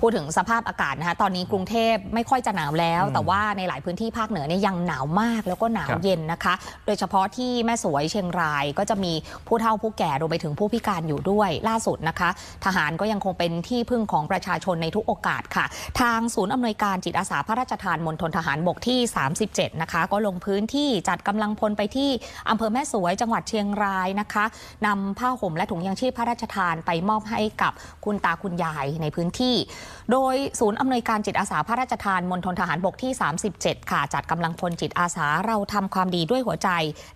พูดถึงสภาพอากาศนะคะตอนนี้กรุงเทพไม่ค่อยจะหนาวแล้ว แต่ว่าในหลายพื้นที่ภาคเหนือเนี่ยยังหนาวมากแล้วก็หนาวครับเย็นนะคะ โดยเฉพาะที่แม่สวยเชียงรายก็จะมีผู้เฒ่าผู้แก่รวมไปถึงผู้พิการอยู่ด้วยล่าสุดนะคะ ทหารก็ยังคงเป็นที่พึ่งของประชาชนในทุกโอกาสค่ะ ทางศูนย์อำนวยการจิตอาสาพระราชทานมณฑลทหารบกที่ 37 นะคะ ก็ลงพื้นที่จัดกำลังพลไปที่อำเภอแม่สวยจังหวัดเชียงรายนะคะนำผ้าห่มและถุงยางชีพพระราชทานไปมอบให้กับคุณตาคุณยายในพื้นที่โดยศูนย์อำนวยการจิตอาสาพระราชทานมณฑลทหารบกที่ 37 ค่ะจัดกำลังพลจิตอาสาเราทำความดีด้วยหัวใจ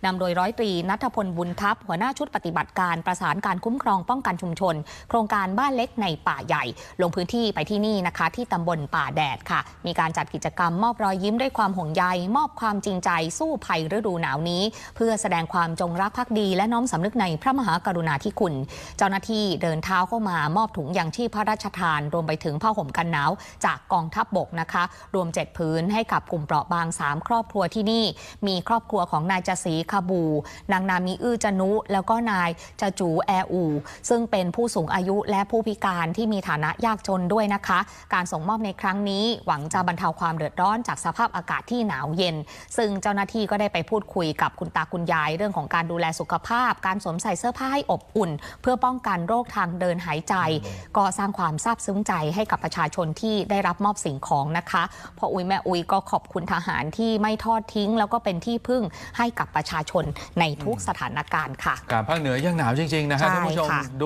นำโดยร้อยตรีนัทพลบุญทัพ หัวหน้าชุดปฏิบัติการประสานการคุ้มครองป้องกันชุมชน โครงการบ้านเล็กในป่าใหญ่ ลงพื้นที่ไปที่นี่นะคะ ที่ตำบลป่าแดดค่ะ มีการจัดกิจกรรมมอบรอยยิ้มด้วยความห่วงใย มอบความจริงใจสู้ภัยฤดูหนาวนี้ เพื่อแสดงความจงรักภักดี และน้อมสำนึกในพระมหากรุณาธิคุณ เจ้าหน้าที่เดินเท้าเข้ามามอบถุงยางชีพพระราชทานรวมไปถึงผ้าห่มกันหนาว จากกองทัพบบกนะคะ รวม 7 พื้นให้กับกลุ่มเปราะบาง 3 ครอบครัวที่นี่ มีครอบครัวของนายจศรีคาบู นางนามีอื้อจนุ แล้วก็นายจจูแออู ซึ่งเป็นผู้สูงอายุและผู้พิการที่มีฐานะยากจนด้วยนะคะ การส่งมอบในครั้งนี้หวังจะบรรเทาความเดือดร้อนจากสภาพอากาศที่หนาวเย็น ซึ่งเจ้าหน้าที่ก็ได้ไปพูดคุยกับคุณตาคุณยายเรื่องของการดูแลสุขภาพ การสวมใส่เสื้อผ้าให้อบอุ่น เพื่อป้องกันโรคทางเดินหายใจ ก็สร้างความซาบซึ้งใจให้กับประชาชนที่ได้รับมอบสิ่งของนะคะพออุยแม่อุยก็ขอบคุณทหารที่ไม่ทอดทิ้ง แล้วก็เป็นที่พึ่งให้กับประชาชนในทุกสถานการณ์ค่ะ การภาคเหนือยังหนาวจริง ๆ นะฮะใช่ท่านผู้ชมค่ะดู